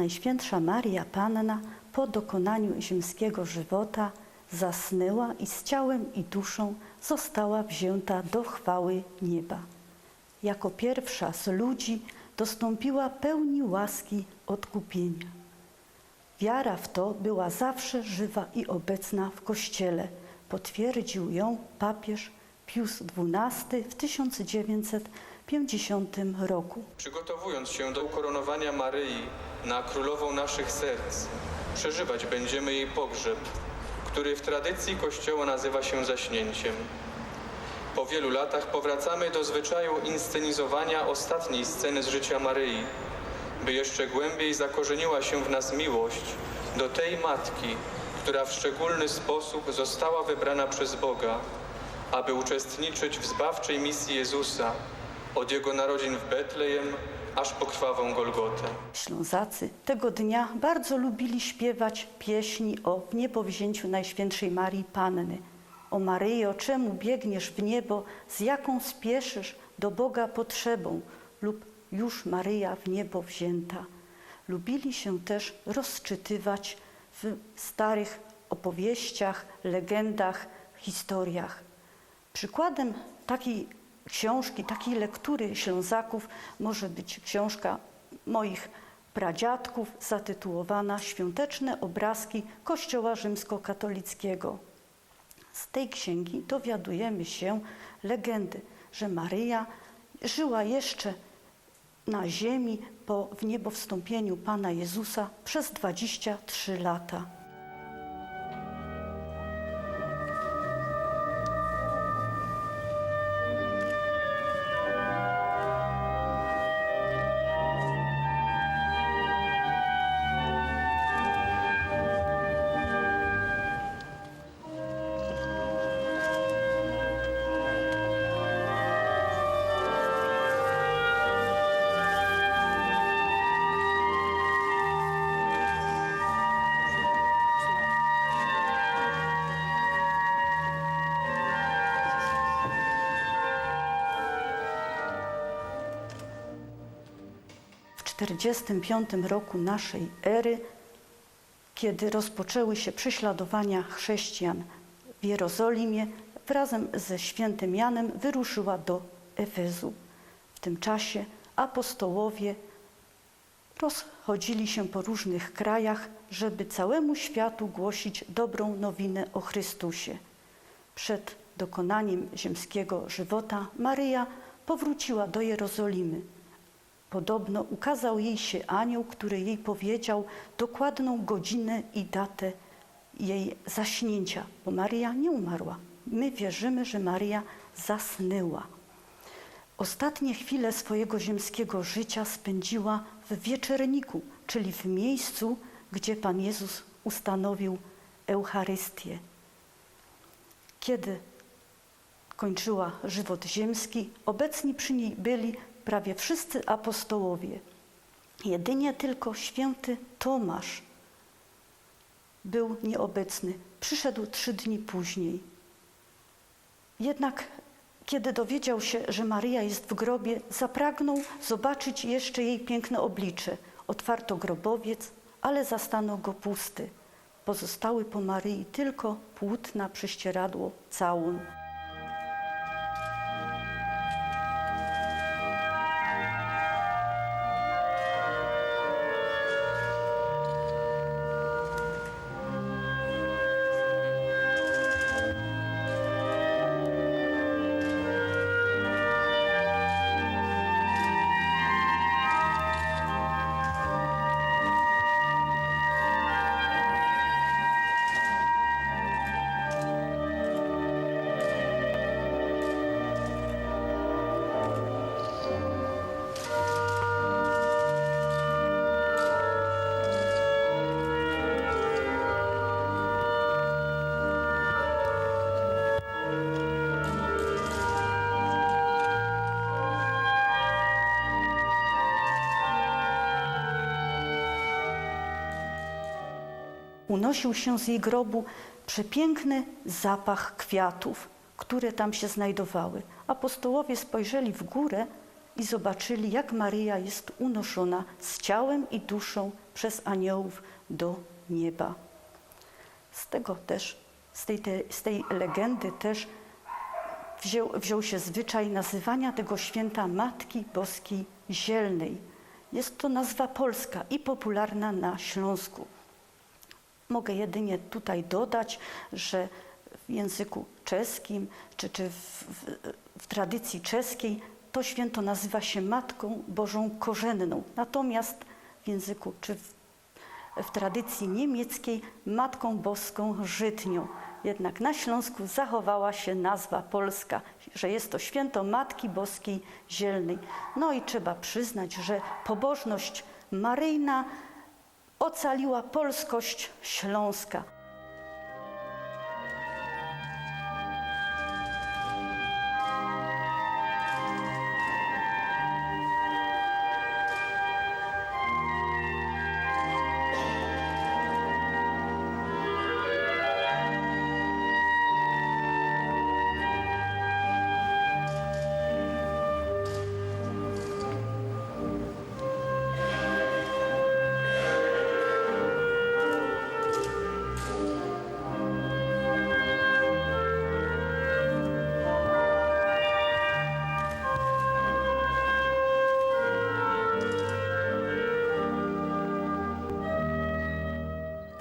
Najświętsza Maria Panna po dokonaniu ziemskiego żywota zasnęła i z ciałem i duszą została wzięta do chwały nieba. Jako pierwsza z ludzi dostąpiła pełni łaski odkupienia. Wiara w to była zawsze żywa i obecna w Kościele. Potwierdził ją papież Pius XII w 1950 roku. Przygotowując się do ukoronowania Maryi na królową naszych serc, przeżywać będziemy jej pogrzeb, który w tradycji Kościoła nazywa się zaśnięciem. Po wielu latach powracamy do zwyczaju inscenizowania ostatniej sceny z życia Maryi, by jeszcze głębiej zakorzeniła się w nas miłość do tej matki, która w szczególny sposób została wybrana przez Boga, aby uczestniczyć w zbawczej misji Jezusa od Jego narodzin w Betlejem aż po krwawą Golgotę. Ślązacy tego dnia bardzo lubili śpiewać pieśni o wniebowzięciu Najświętszej Marii Panny. O Maryjo, czemu biegniesz w niebo, z jaką spieszysz do Boga potrzebą lub już Maryja w niebo wzięta. Lubili się też rozczytywać w starych opowieściach, legendach, historiach. Przykładem takiej książki, takiej lektury Ślązaków może być książka moich pradziadków zatytułowana Świąteczne obrazki Kościoła Rzymskokatolickiego. Z tej księgi dowiadujemy się legendy, że Maryja żyła jeszcze na ziemi po wniebowstąpieniu Pana Jezusa przez 23 lata. 45 roku naszej ery, kiedy rozpoczęły się prześladowania chrześcijan w Jerozolimie, razem ze świętym Janem wyruszyła do Efezu. W tym czasie apostołowie rozchodzili się po różnych krajach, żeby całemu światu głosić dobrą nowinę o Chrystusie. Przed dokonaniem ziemskiego żywota Maryja powróciła do Jerozolimy. Podobno ukazał jej się anioł, który jej powiedział dokładną godzinę i datę jej zaśnięcia, bo Maria nie umarła. My wierzymy, że Maria zasnęła. Ostatnie chwile swojego ziemskiego życia spędziła w wieczerniku, czyli w miejscu, gdzie Pan Jezus ustanowił Eucharystię. Kiedy kończyła żywot ziemski, obecni przy niej byli prawie wszyscy apostołowie. Jedynie tylko święty Tomasz był nieobecny. Przyszedł trzy dni później. Jednak kiedy dowiedział się, że Maryja jest w grobie, zapragnął zobaczyć jeszcze jej piękne oblicze. Otwarto grobowiec, ale zastano go pusty. Pozostały po Maryi tylko płótna, prześcieradło, całun. Unosił się z jej grobu przepiękny zapach kwiatów, które tam się znajdowały. apostołowie spojrzeli w górę i zobaczyli, jak Maryja jest unoszona z ciałem i duszą przez aniołów do nieba. Z tego też, z tej, te, z tej legendy też wziął, wziął się zwyczaj nazywania tego święta Matki Boskiej Zielnej. Jest to nazwa polska i popularna na Śląsku. Mogę jedynie tutaj dodać, że w języku czeskim czy, czy w, w, w tradycji czeskiej to święto nazywa się Matką Bożą Korzenną. Natomiast w języku czy w, w tradycji niemieckiej Matką Boską Żytnią. Jednak na Śląsku zachowała się nazwa polska, że jest to święto Matki Boskiej Zielnej. No i trzeba przyznać, że pobożność maryjna ocaliła polskość Śląska.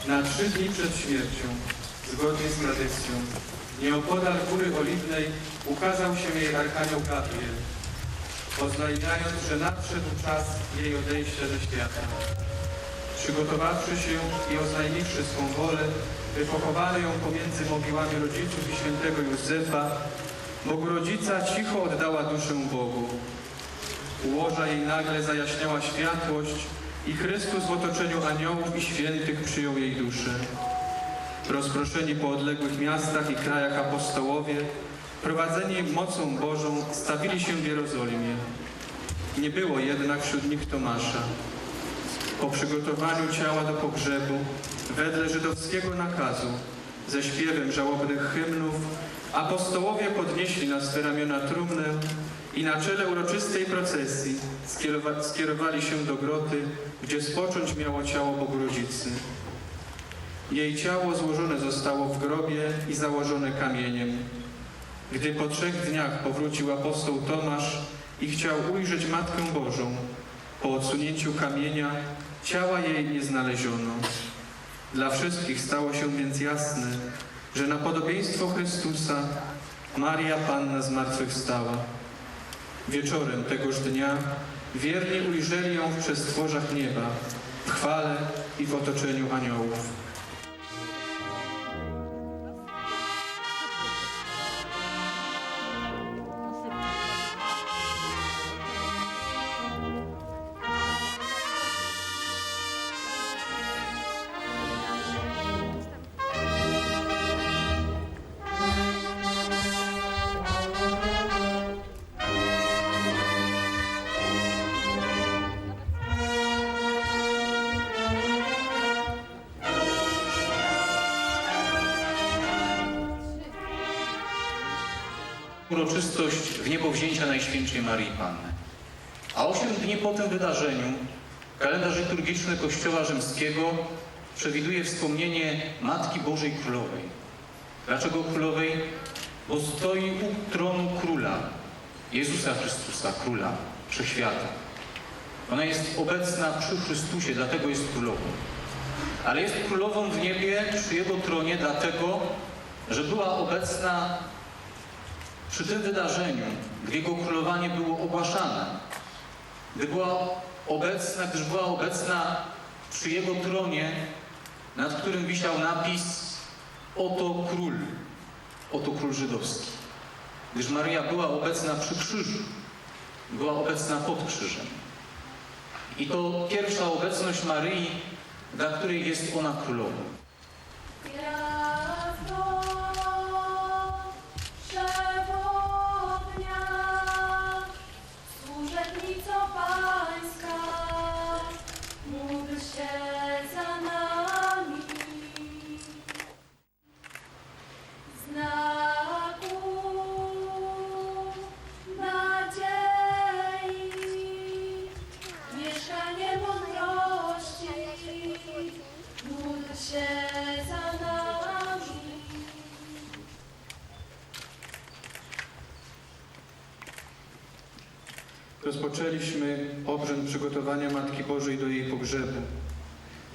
Na trzy dni przed śmiercią, zgodnie z tradycją, nieopodal Góry Oliwnej ukazał się jej Archanioł Gabriel, oznajmiając, że nadszedł czas jej odejścia ze świata. Przygotowawszy się i oznajmiwszy swą wolę, by pochowano ją pomiędzy mogiłami rodziców i świętego Józefa, Bogorodzica cicho oddała duszę Bogu. U łoża jej nagle zajaśniała światłość i Chrystus w otoczeniu aniołów i świętych przyjął jej duszę. Rozproszeni po odległych miastach i krajach apostołowie, prowadzeni mocą Bożą, stawili się w Jerozolimie. Nie było jednak wśród nich Tomasza. Po przygotowaniu ciała do pogrzebu, wedle żydowskiego nakazu, ze śpiewem żałobnych hymnów, apostołowie podnieśli na swe ramiona trumnę i na czele uroczystej procesji skierowa- skierowali się do groty, gdzie spocząć miało ciało Bogurodzicy. Jej ciało złożone zostało w grobie i założone kamieniem. Gdy po trzech dniach powrócił apostoł Tomasz i chciał ujrzeć Matkę Bożą, po odsunięciu kamienia ciała jej nie znaleziono. Dla wszystkich stało się więc jasne, że na podobieństwo Chrystusa Maria Panna zmartwychwstała. Wieczorem tegoż dnia wierni ujrzeli ją w przestworzach nieba, w chwale i w otoczeniu aniołów. W niebo wzięcia Najświętszej Maryi Panny. A osiem dni po tym wydarzeniu kalendarz liturgiczny Kościoła Rzymskiego przewiduje wspomnienie Matki Bożej Królowej. Dlaczego Królowej? Bo stoi u tronu Króla, Jezusa Chrystusa, Króla Wszechświata. Ona jest obecna przy Chrystusie, dlatego jest Królową. Ale jest Królową w niebie przy Jego tronie dlatego, że była obecna przy tym wydarzeniu, gdy jego królowanie było ogłaszane, gdy była obecna, gdyż była obecna przy jego tronie, nad którym wisiał napis Oto król, oto król żydowski. Gdyż Maryja była obecna przy krzyżu, była obecna pod krzyżem. I to pierwsza obecność Maryi, dla której jest ona królową. Rozpoczęliśmy obrzęd przygotowania Matki Bożej do jej pogrzebu.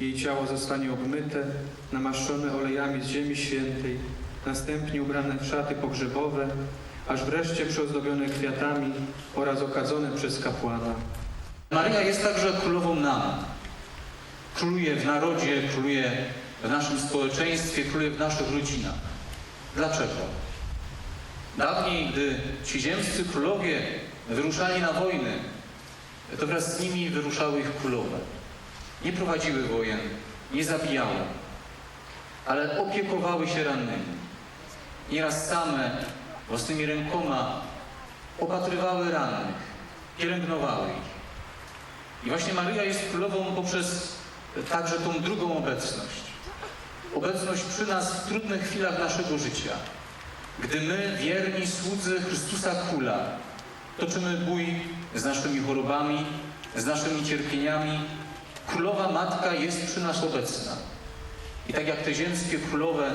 Jej ciało zostanie obmyte, namaszczone olejami z Ziemi Świętej, następnie ubrane w szaty pogrzebowe, aż wreszcie przyozdobione kwiatami oraz okadzone przez kapłana. Maryja jest także królową nam. Króluje w narodzie, króluje w naszym społeczeństwie, króluje w naszych rodzinach. Dlaczego? Dawniej, gdy ci ziemscy królowie wyruszali na wojny, to wraz z nimi wyruszały ich królowe. Nie prowadziły wojen, nie zabijały, ale opiekowały się rannymi. Nieraz same własnymi rękoma opatrywały rannych, pielęgnowały ich. I właśnie Maryja jest królową poprzez także tą drugą obecność. Obecność przy nas w trudnych chwilach naszego życia. Gdy my, wierni słudzy Chrystusa Króla, toczymy bój z naszymi chorobami, z naszymi cierpieniami, Królowa Matka jest przy nas obecna. I tak jak te ziemskie królowe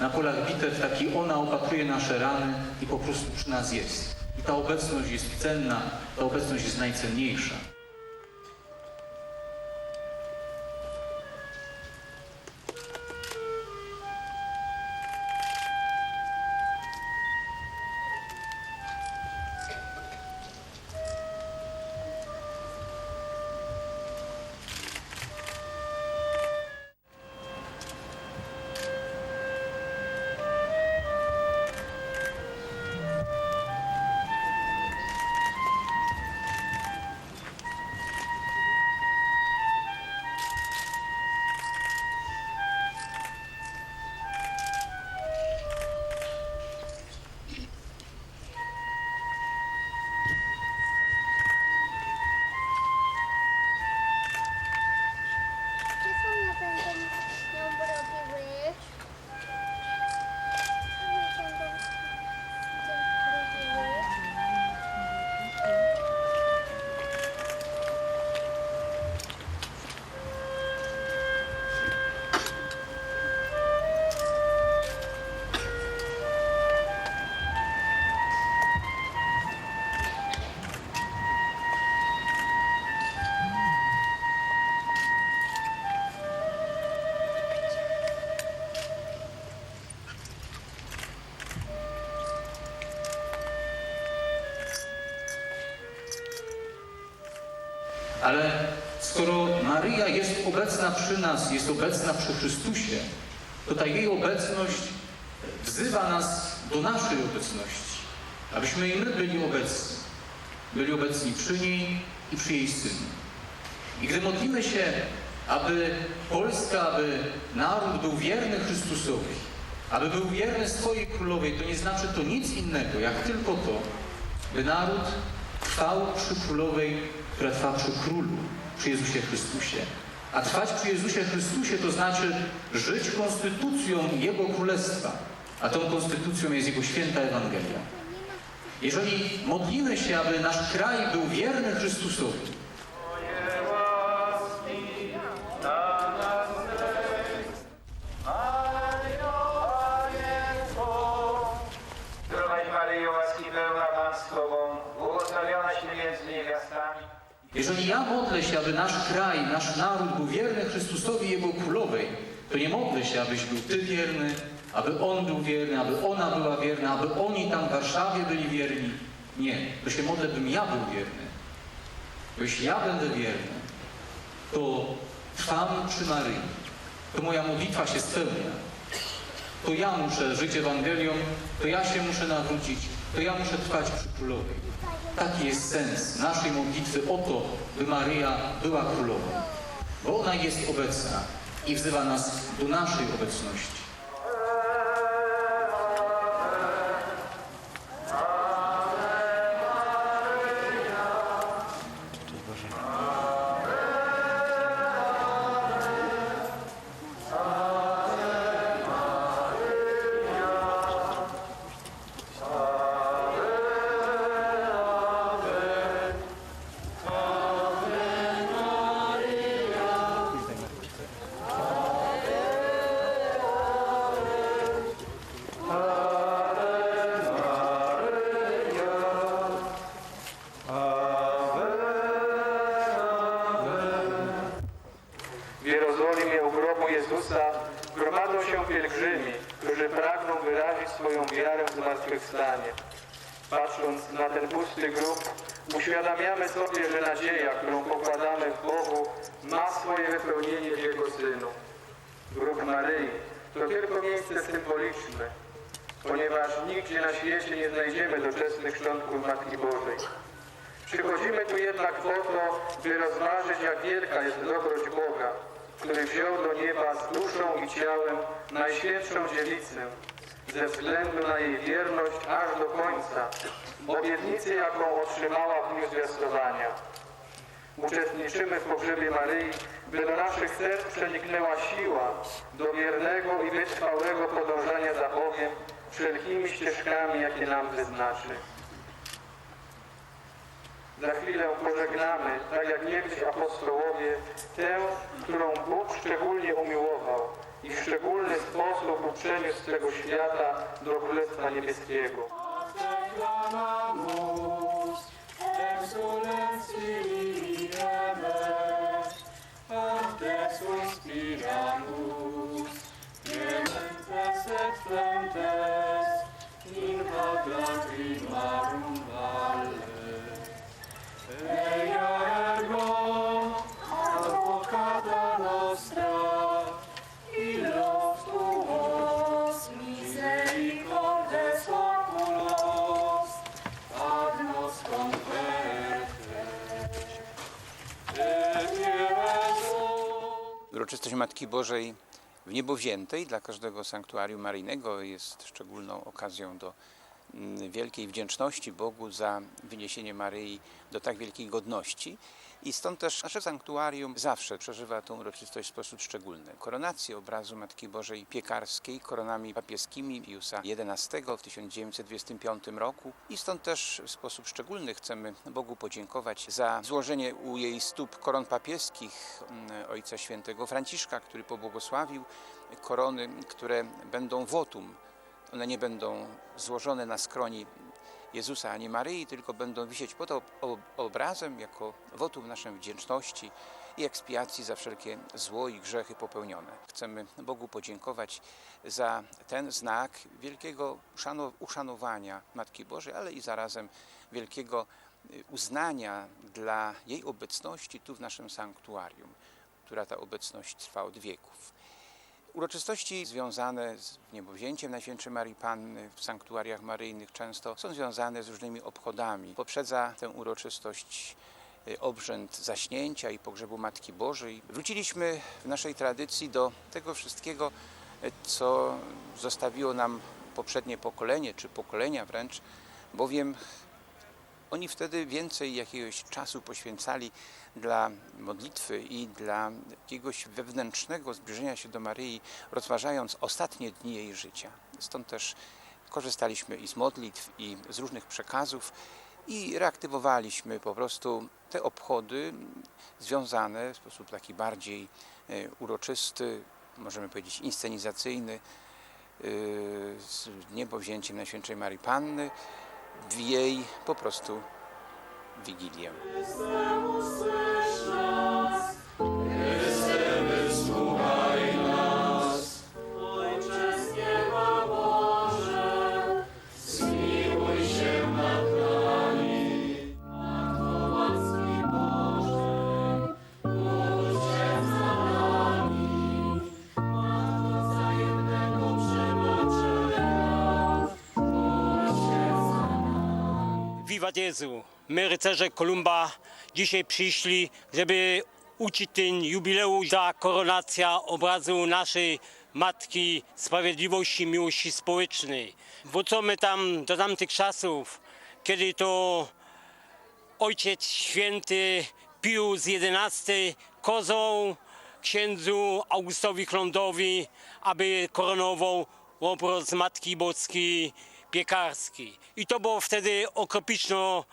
na polach bitew, tak i ona opatruje nasze rany i po prostu przy nas jest. I ta obecność jest cenna, ta obecność jest najcenniejsza. Ale skoro Maryja jest obecna przy nas, jest obecna przy Chrystusie, to ta jej obecność wzywa nas do naszej obecności, abyśmy i my byli obecni. Byli obecni przy niej i przy jej synu. I gdy modlimy się, aby Polska, aby naród był wierny Chrystusowi, aby był wierny swojej królowej, to nie znaczy to nic innego, jak tylko to, by naród trwał przy królowej, która trwa przy królu, przy Jezusie Chrystusie. A trwać przy Jezusie Chrystusie to znaczy żyć konstytucją Jego Królestwa, a tą konstytucją jest Jego święta Ewangelia. Jeżeli modlimy się, aby nasz kraj był wierny Chrystusowi, nasz kraj, nasz naród był wierny Chrystusowi i Jego Królowej, to nie modlę się, abyś był Ty wierny, aby On był wierny, aby ona była wierna, aby oni tam w Warszawie byli wierni. Nie, to się modlę, bym ja był wierny. Bo jeśli ja będę wierny, to trwam przy Maryi. To moja modlitwa się spełnia. To ja muszę żyć Ewangelią, to ja się muszę nawrócić, to ja muszę trwać przy Królowej. Taki jest sens naszej modlitwy o to, by Maryja była Królową. Bo ona jest obecna i wzywa nas do naszej obecności. Uświadamiamy sobie, że nadzieja, którą pokładamy w Bogu, ma swoje wypełnienie w Jego Synu. Grób Maryi to tylko miejsce symboliczne, ponieważ nigdzie na świecie nie znajdziemy doczesnych szczątków Matki Bożej. Przychodzimy tu jednak po to, by rozważyć, jak wielka jest dobroć Boga, który wziął do nieba z duszą i ciałem Najświętszą Dziewicę, ze względu na jej wierność aż do końca, obietnicy, jaką otrzymała w dniu zwiastowania. Uczestniczymy w pogrzebie Maryi, by do naszych serc przeniknęła siła do wiernego i wytrwałego podążania za Bogiem wszelkimi ścieżkami, jakie nam wyznaczy. Za chwilę pożegnamy, tak jak niegdyś apostołowie, tę, którą Bóg szczególnie umiłował i w szczególny sposób uprzeniósł z tego świata do Królestwa Niebieskiego. Misericordes Matki Bożej w niebo wziętej dla każdego sanktuarium maryjnego jest szczególną okazją do wielkiej wdzięczności Bogu za wyniesienie Maryi do tak wielkiej godności. I stąd też nasze sanktuarium zawsze przeżywa tę uroczystość w sposób szczególny. Koronację obrazu Matki Bożej Piekarskiej koronami papieskimi Piusa XI w 1925 roku i stąd też w sposób szczególny chcemy Bogu podziękować za złożenie u jej stóp koron papieskich mm, Ojca Świętego Franciszka, który pobłogosławił korony, które będą wotum. One nie będą złożone na skroni Jezusa ani Maryi, tylko będą wisieć pod ob- ob- obrazem jako wotum naszej wdzięczności i ekspiacji za wszelkie zło i grzechy popełnione. Chcemy Bogu podziękować za ten znak wielkiego uszano- uszanowania Matki Bożej, ale i zarazem wielkiego y, uznania dla jej obecności tu w naszym sanktuarium, która ta obecność trwa od wieków. Uroczystości związane z niebowzięciem Najświętszej Marii Panny w sanktuariach maryjnych często są związane z różnymi obchodami. Poprzedza tę uroczystość y, obrzęd zaśnięcia i pogrzebu Matki Bożej. Wróciliśmy w naszej tradycji do tego wszystkiego, y, co zostawiło nam poprzednie pokolenie, czy pokolenia wręcz, bowiem oni wtedy więcej jakiegoś czasu poświęcali dla modlitwy i dla jakiegoś wewnętrznego zbliżenia się do Maryi, rozważając ostatnie dni jej życia. Stąd też korzystaliśmy i z modlitw, i z różnych przekazów i reaktywowaliśmy po prostu te obchody związane w sposób taki bardziej e, uroczysty, możemy powiedzieć inscenizacyjny, e, z niebowzięciem Najświętszej Marii Panny w jej po prostu Wigilię. Jezu! My, rycerze Kolumba, dzisiaj przyszli, żeby uczyć ten jubileusz za koronacja obrazu naszej Matki Sprawiedliwości Miłości Społecznej. Wrócimy tam do tamtych czasów, kiedy to Ojciec Święty Pius XI kozał księdzu Augustowi Klądowi, aby koronował obraz Matki Boskiej Piekarskiej. I to było wtedy okropічno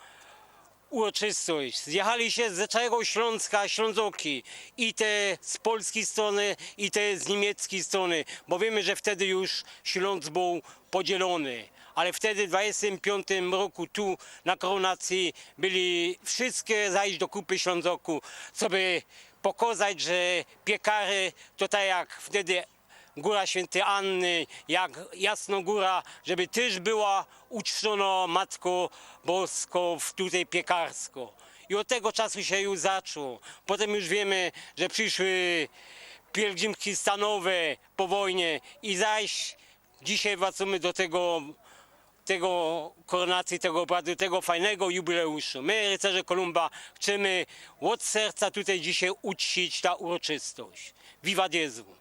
uroczystość. Zjechali się z całego Śląska Ślązoki i te z polskiej strony, i te z niemieckiej strony, bo wiemy, że wtedy już Śląsk był podzielony. Ale wtedy w 25 roku tu na koronacji byli wszystkie zajść do kupy Ślązoku, co by pokazać, że piekary to tak jak wtedy Góra Świętej Anny, jak Jasnogóra, żeby też była uczczona Matką Boską w tutaj piekarsko. I od tego czasu się już zaczął. Potem już wiemy, że przyszły pielgrzymki stanowe po wojnie i zaś dzisiaj wracamy do tego, tego koronacji, tego obradu, tego fajnego jubileuszu. My, rycerze Kolumba, chcemy od serca tutaj dzisiaj uczcić ta uroczystość. Viva Jezu!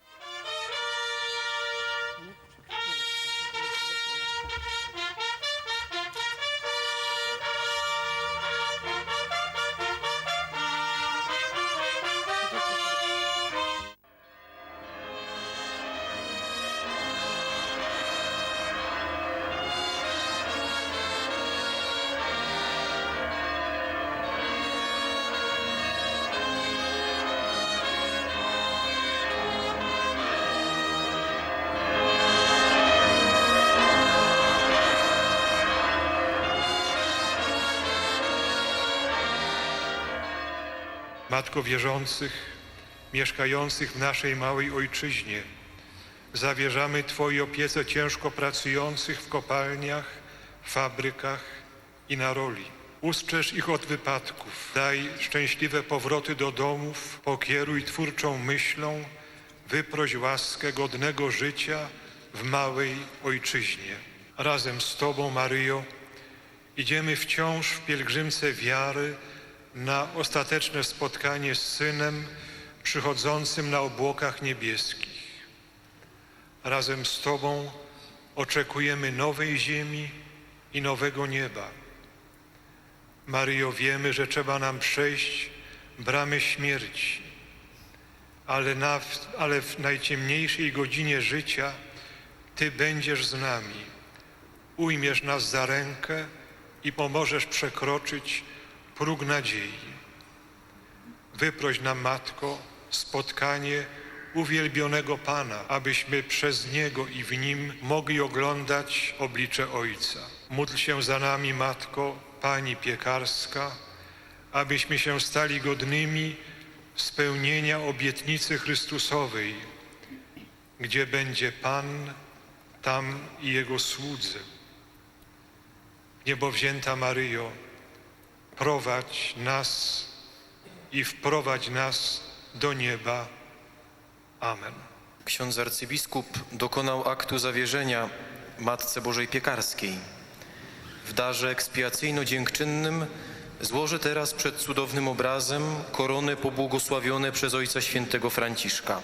Matko wierzących, mieszkających w naszej małej ojczyźnie, zawierzamy Twojej opiece ciężko pracujących w kopalniach, fabrykach i na roli. Ustrzeż ich od wypadków, daj szczęśliwe powroty do domów, pokieruj twórczą myślą, wyproś łaskę godnego życia w małej ojczyźnie. Razem z Tobą, Maryjo, idziemy wciąż w pielgrzymce wiary na ostateczne spotkanie z Synem przychodzącym na obłokach niebieskich. Razem z Tobą oczekujemy nowej ziemi i nowego nieba. Maryjo, wiemy, że trzeba nam przejść bramy śmierci, ale, na, ale w najciemniejszej godzinie życia Ty będziesz z nami. Ujmiesz nas za rękę i pomożesz przekroczyć próg nadziei. Wyproś nam, Matko, spotkanie uwielbionego Pana, abyśmy przez Niego i w Nim mogli oglądać oblicze Ojca. Módl się za nami, Matko, Pani Piekarska, abyśmy się stali godnymi spełnienia obietnicy Chrystusowej, gdzie będzie Pan, tam i Jego słudzy. Niebowzięta Maryjo, prowadź nas i wprowadź nas do nieba. Amen. Ksiądz arcybiskup dokonał aktu zawierzenia Matce Bożej Piekarskiej. W darze ekspiacyjno-dziękczynnym złoży teraz przed cudownym obrazem korony pobłogosławione przez Ojca Świętego Franciszka.